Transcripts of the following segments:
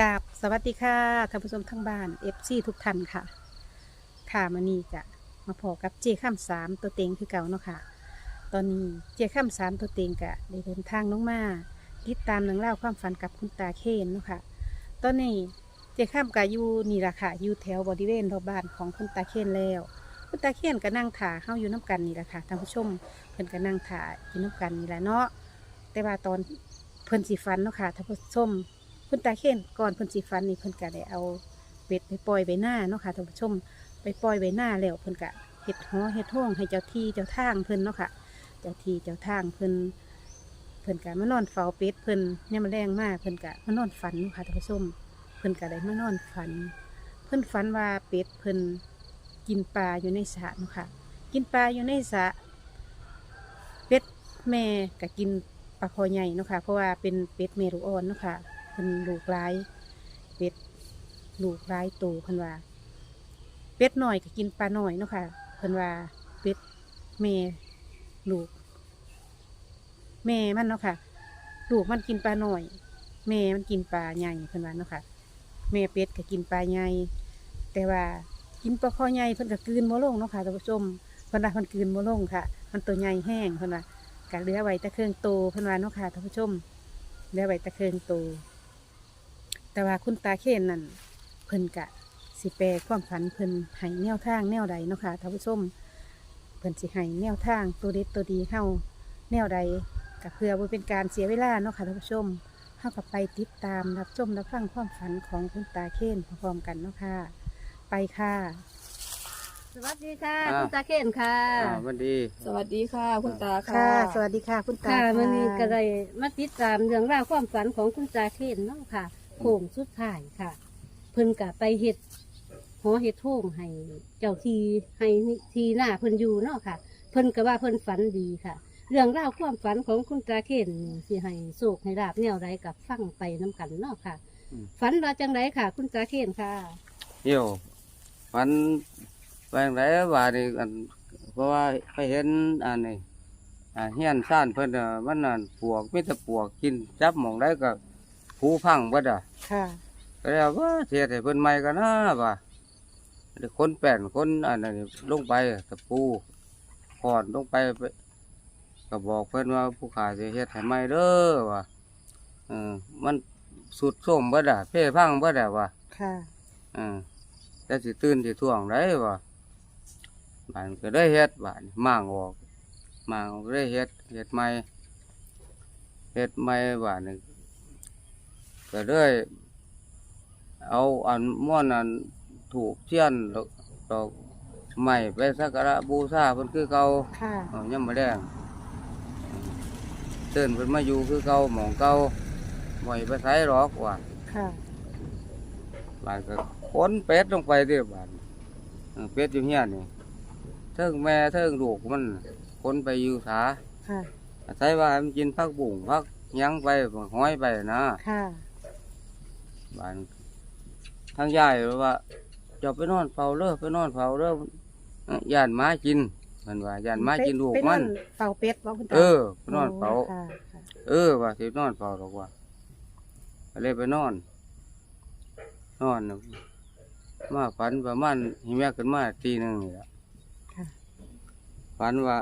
กราบสวัสดีค่ะท่านผู้ชมทั้งบ้านเอฟซีทุกท่านค่ะ ค่ะมานี่จะมาพอกับเจข้ามสามตัวเต็งคือเก่าเนาะค่ะ ตอนนี้เจข้ามสามตัวเต็งกะได้เดินทางลงมาติดตามหนังเล่าความฝันกับคุณตาเคนเนาะค่ะ ตอนนี้เจข้ามกะอยู่นี่แหละค่ะอยู่แถวบริเวณรอบบ้านของคุณตาเคนแล้ว คุณตาเคนก็นั่งถ่าเข้าอยู่น้กันนี่แหละค่ะท่านผู้ชมเพิ่นก็นั่งถ่าอยู่น้กันนี่แหละเนาะแต่ว่าตอนเพิ่นสีฟันเนาะค่ะท่านผู้ชม คุณตาเคนก่อนเพิ่นสิฟันนี่เพิ่นก็ได้เอาเป็ดไปปล่อยไว้หน้าเนาะค่ะท่านผู้ชมไปปล่อยไว้หน้าแล้วเพิ่นก็เฮ็ดหอเฮ็ดห้องให้เจ้าที่เจ้าทางเพิ่นเนาะค่ะเจ้าที่เจ้าทางเพิ่นเพิ่นก็มานอนเฝ้าเป็ดเพิ่นเนี่ยมันแรงมากเพิ่นก็มานอนฝันเนาะค่ะท่านผู้ชมเพิ่นก็ได้มานอนฝัน เพิ่นฝันว่าเป็ดเพิ่นกินปลาอยู่ในสระเนาะค่ะ กินปลาอยู่ในสระเป็ดแม่ก็กินปลาคอใหญ่เนาะค่ะเพราะว่าเป็นเป็ดเมรูอ่อนเนาะค่ะ พิ่นลูกร้ายเป็ดลูกร้ายโตเพิ่นว่า เป็ดหน่อยก็กินปลาหน่อยเนาะค่ะเพิ่นว่าเป็ดแม่ลูก แม่มันเนาะค่ะลูกมันกินปลาหน่อย แม่มันกินปลาใหญ่เพิ่นว่าเนาะค่ะแม่เป็ดก็กินปลาใหญ่แต่ว่ากินปลาคอใหญ่เพิ่นก็กืนบ่ลงเนาะค่ะท่านผู้ชมเพิ่นว่าเพิ่นกืนบ่ลงค่ะ มันตัวใหญ่แห้งเพิ่นว่าก็เหลือไว้แต่เครื่องโตเพิ่นว่าเนาะค่ะท่านผู้ชมเหลือไว้แต่เครื่องโต แต่ว่าคุณตาเคนนั่นเพิ่นกะสิแปลความฝันเพิ่นให้แนวทางแนวใดเนาะค่ะท่านผู้ชมเพิ่นสิให้แนวทางตัวเด็ดตัวดีเฮาแนวใดก็เพื่อบ่เป็นการเสียเวลาเนาะค่ะท่านผู้ชมเฮากับไปติดตามรับชมรับฟังความฝันของคุณตาเคนพร้อมๆกันเนาะค่ะไปค่ะ สวัสดีค่ะ อ่า คุณตาเคนค่ะ อ่าวันดีสวัสดีค่ะ คุณตาค่ะ ค่ะ สวัสดีค่ะคุณตาค่ะวันนี้ก็ค่ะได้มาติดตามเรื่องราวความฝันของคุณตาเคนเนาะค่ะ โค้งสุดท้ายค่ะ เพิ่นกะไปเฮ็ดหอเฮ็ดโท่งให้เจ้าทีให้ทีหน้าเพิ่นอยู่เนาะค่ะ เพิ่นก็ว่าเพิ่นฝันดีค่ะ เรื่องราวความฝันของคุณตาเคนนี่สิให้โศกให้ลาบแนวใดกับฟังไปน้กันเนาะค่ะฝันว่าจังไรค่ะ คุณตาเคนค่ะเที่ยวมันแปลงไรว่านี่อันเพราะว่าไปเห็นอันนี้อ่าเฮียนซ่านเพิ่นน่ะมันนั่นปวกมีแต่ปวกกินจับหมองได้ก็ ผูพังเบิดอะค่ะ ก็เลยว่าเทียให้เพิ่นใหม่กันนะว่าเดี๋ยวคนแป้นคนอันนั้นนี่ลงไปตะปูพอดลงไปไปก็บอกเพิ่นว่าผู้ขาสิเฮ็ดให้ใหม่เด้อว่าเออมันสุดโทรมเบิดอะเพ่พังเบิดอะว่าค่ะอ่าแต่สิตื่นสิท่วงได้บ่บ้านก็ได้เฮ็ดบ้านมั่างออกมั่างออกได้เฮ็ดเฮ็ดใหม่เฮ็ดใหม่บ้าน นี่ก็ได้เอาอันม่วนอันถูกเทียนดอกดอกไม้ไปสักการะบูชาเพิ่นคือเก่าค่ะเอายังบ่แดงเตือนเพิ่นมาอยู่คือเก่าหมองเก่าบ่ให้ไปไสหรอกว่าค่ะบ้านก็ขนเป็ดลงไปเด้อบ้านเออเป็ดอยู่เฮียนี่เทิงแม่เทิงลูกมันขนไปอยู่สาค่ะอาศัยว่าให้มันกินผักบุ้งผักหยังไปห้อยไปนะค่ะ บ้านทางยายว่าจะไปนอนเฝ้าเด้อไปนอนเฝ้าเด้อย่านหม้ากินมันว่าย่านหม้ากินลูกไปมันอเฝ้าเป็ดบ่คุณตาเออไปนอนเฝ้าค่ะค่ะเออว่าสินอนเฝ้าหรอกว่าก็เลยไปนอน นอนน่ะมาฝันประมาณหิแม่ขึ้นมาตีหนึ่งนี่ละค่ะฝันว่า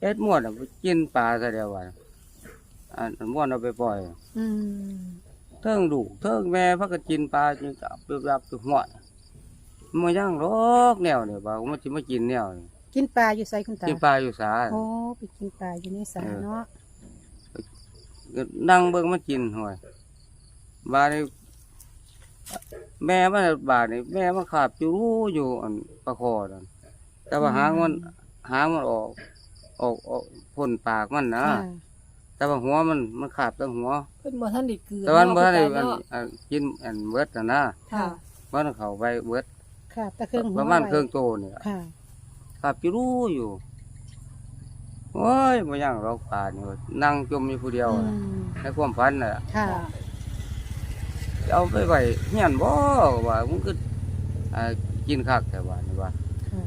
เอ็ดม้วนน่ะไปกินปลาซะเดียวว่าอันอันม้วนเอาไปปล่อย อืม เทิงลูกเทิงแม่พักก็กินปลาจนจับรับรับตัวหัวมันย่างรอกแนวเนี่ยบ่ามันจะมากินแนวนี่กินปลาอยู่ไสคุณตากินปลาอยู่สาโอ้ไปกินปลาอยู่ในสระเออเนาะก็นั่งเบิ่งมันกินห่วยบาดนี้แม่มันบาดนี้แม่มันขาบอยู่อยู่อันประคอนั่นแต่ว่าหางมันหางมันออกออกออกพ่นปากมันนะค่ะ แต่ว่าหัวมันมันขาบตั้งหัว เพิ่นบ่ท่านได้เกลือแต่ว่ามันบ่ทันได้เนาะอันอันกินอันเบิดน่ะนะค่ะ มันเข้าไปเบิดค่ะตะเครื่องหัวประมาณไว้เครื่องโตนี่ล่ะค่ะขับอยู่อยู่โอ้ยมาย่างเราป่านี่ว่านั่งจมอยู่ผู้เดียวอืน่ะมในความฝันน่ะ ค่ะจะเอาไปไว้เฮียนบ่ว่ามันก็อ่ากินคักแต่ว่านี่ว่าค่ะ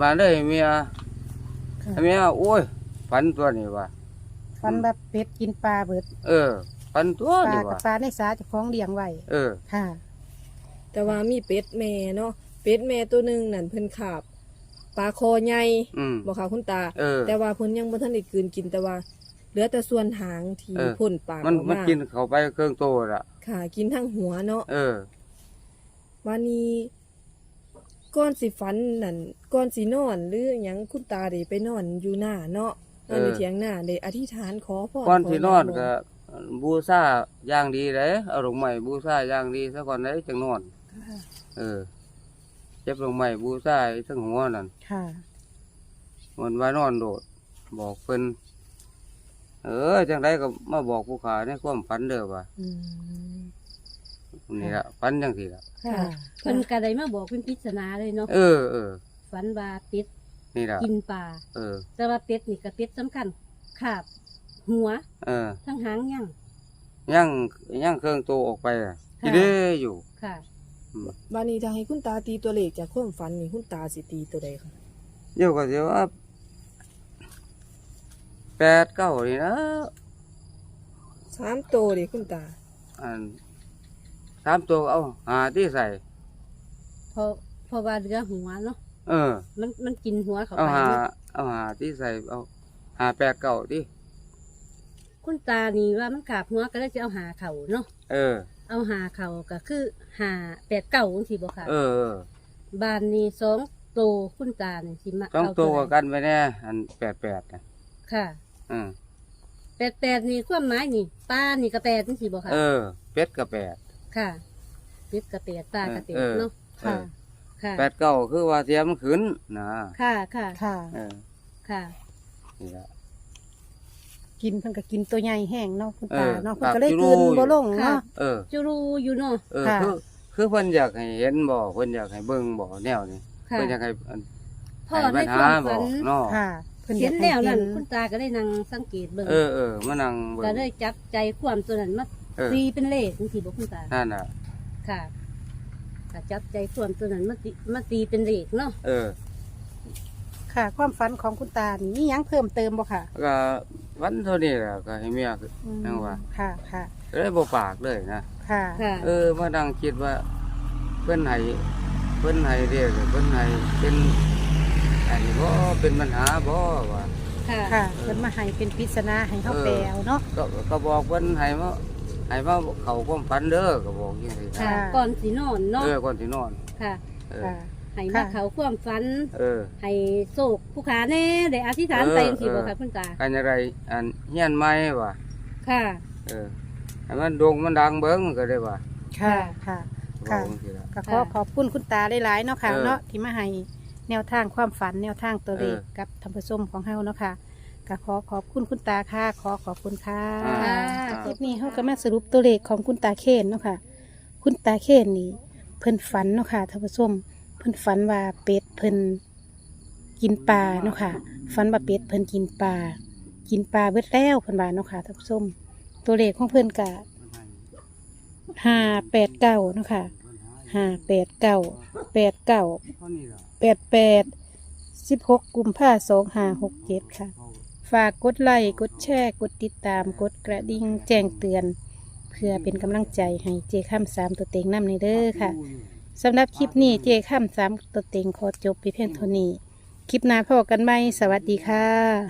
มาเลยเมียค่ะ เมียโอ้ยฝันตัวนี้ว่า ฟันแบบเป็ดกินปลาเบิดเออฝันตัวปลานี่กับว่าปลาในสาเจะคล้าของเลี้ยงไว้เออ ค่ะ แต่ว่ามีเป็ดแม่เนาะเป็ดแม่ตัวหนึ่งนั่นเพิ่นขาบปลาคอใหญ่อืมบอกค่ะคุณตา เออ แต่ว่าเพิ่นยังบ่ทันได้กลืนกินแต่ว่า เหลือแต่ส่วนหางที่เออ พ่นปากมันออกมันมากินเข้าไปเครื่องโตละค่ะ กินทั้งหัวเนาะเออ วันนี้ก้อนสิฝันนั่นก้อนสินอนหรือหยังคุณตาได้ไปนอนอยู่หน้าเนาะ นอนอยู่เออเถียงหน้าได้อธิษฐานขอพรก่อนสินอนขก็บูชาอย่างดีเลยเอาลงใหม่บูชาอย่างดีซะก่อนเลยจังนอนเออเจ็บลงใหม่บูชาไอ้ทั้งหัวนั่นค่ะมันว่านอนโดด บอกเพิ่นเออจังไดก็มาบอกผู้ขาในความฝันเด้อว่าอืมนี่ละฝันจังซี่ละค่ะเพิ่นก็ได้มาบอกเป็นปริศนาเลยเนาะเออเออฝันว่าเป็ด นี่ละกินปลาเออ แต่ว่าเป็ดนี่ก็เป็ดสำคัญขาบ หัวเออทั้งหางยังย่างย่างเครื่องโตออกไปอะค่ะอีเด้อยู่ ค่ะอืมวันนี้ถ้าให้คุณตาตีตัวเลขจากความฝันนี่คุณตาสิตีตัวใดคะเดี๋ยวก็สิว่าแปดเก้านี่นะสามตัวดิคุณตาอันสามตัวเอาหาที่ใส่เพราะเพราะว่าเรือหัวเนาะ เออ มันมันกินหัวเข้าเอาไปหาเนาะเอาหาที่ใส่เอาหาแปดเก้าที่คุณตานี่ว่ามันขาบหัวก็เลยจะเอาหาเข่าเนาะเออ เอาหาเข่าก็คือหาแปดเก้าจังซี่บ่ค่ะ เออเออบ้านนี้สองโตวคุณตานี่สิมาสองเอาตัวใดกันไปแน่อันแปดแปดนะค่ะอืมแปดแปดนี่ความหมายนี่ป้านี่ก็แปดจังซี่บ่ค่ะ เออเป็ดกับแปด ค่ะเป็ดก็แปดตาก็แปดเออเนาะเอค่ะอ ค่ะ แปดเก้าคือว่าเทียมนขึ้นนะค่ะ ค่ะ ค่ะ เออค่ะ นี่ละ กินเพิ่นก็กินตัวใหญ่แห้งเนาะคุณตาเออเนาะเพิ่นปากก็เลยกิโลกินบ่ลงค่ะ เนาะ เออจูรูอยู่เนาะ เออ ค่ะ คือคือเพิ่นอยากให้เห็นบ่เพิ่นอยากให้เบิ่งบ่แนวนี้ค่ะ เพิ่นอยากให้อันพ่อให้ในปัญคหาวามบ่ฝันเนาะค่ะเพิ่นอเห็ยานกแนให้วกินั้นนคุณตาก็ได้นั่งสังเกตเบิ่งเออเออมานั่งเบิ่งก็ได้จับใจความตัวนั้นมาเออตีเป็นเลขจังซี่บ่คุณตา นั่นน่ะ ค่ะ ก็จับใจความตัวนั้นมาตีมาตีเป็นเลขเนาะเออ ค่ะ ความฝันของคุณตานี่มีหยังเพิ่มเติมบ่ค่ะก็วันเท่านี้แหละก็ให้เมียอืมนั่งว่าค่ะค่ะ เลยบ่ปากเลยนะ ค่ะ ค่ะเออมานั่งคิดว่า เพิ่นให้เพิ่นให้เรียกเพิ่นให้เป็นอันนี้บ่เป็นปัญหาบ่ว่า ค่ะ ค่ะเพิ่นมาให้เป็นปริศนาให้เฮาเออ แปลเอาเนาะก็ก็บอกเพิ่นให้มา ให้มาเข้าความฝันเด้อก็บอกจังซี่ค่ะนะก่อนสินอนเนาะ เออก่อนสินอน ค่ะเออ ค่ะ ให้ค่ะมาเขาความฝัน เออ ให้โศกผู้ขาแน่ได้อธิษฐานเออไปจังซี่บ่เออ ค่ะคุณตา กันอะไรอันเฮียนใหม่ว่าค่ะ เออให้มันโด่งมันดังเบิ่งก็ได้ว่าค่ะ ค่ะบอค่ะกจังซี่ล่ะก็ขอขอบคุณคุณตาหลายๆเนาะค่ะเออเนาะที่มาให้แนวทางความฝันแนวทางตัวเลขเออ กับธรรมผสมของเฮาเนาะค่ะ ก็ขอขอบคุณคุณตาค่ะ ขอขอบคุณค่ะอ่าค่ะคลิปนี้เฮาก็มาสรุปตัวเลขของคุณตาเคนเนาะค่ะ คุณตาเคนนี่ เพิ่นฝันเนาะค่ะธรรมผสมเพิ่นฝันว่าเป็ดเพิ่นกินปลาเนาะค่ะฝันว่าเป็ดเพิ่นกินปลากินปลาเบิดแล้วเพิ่นว่าเนาะค่ะธรรมผสมตัวเลขของเพิ่นกะห้าแปดเก้าเนาะค่ะห้าแปดเก้าแปดเก้าเท่านี้ล่ะแปดแปดสิบหกกุมภาสองห้าหกเจ็ดค่ะ ฝากกดไลค์กดแชร์ กดติดตามกดกระดิ่งแจ้งเตือน เพื่อเป็นกำลังใจให้เจข้ามสามตัวเต็งน้ำในเด้อค่ะสำหรับคลิปนี้เจข้ามสามตัวเต็งขอจบไปเพียงเท่านี้ คลิปหน้าพบกันใหม่สวัสดีค่ะ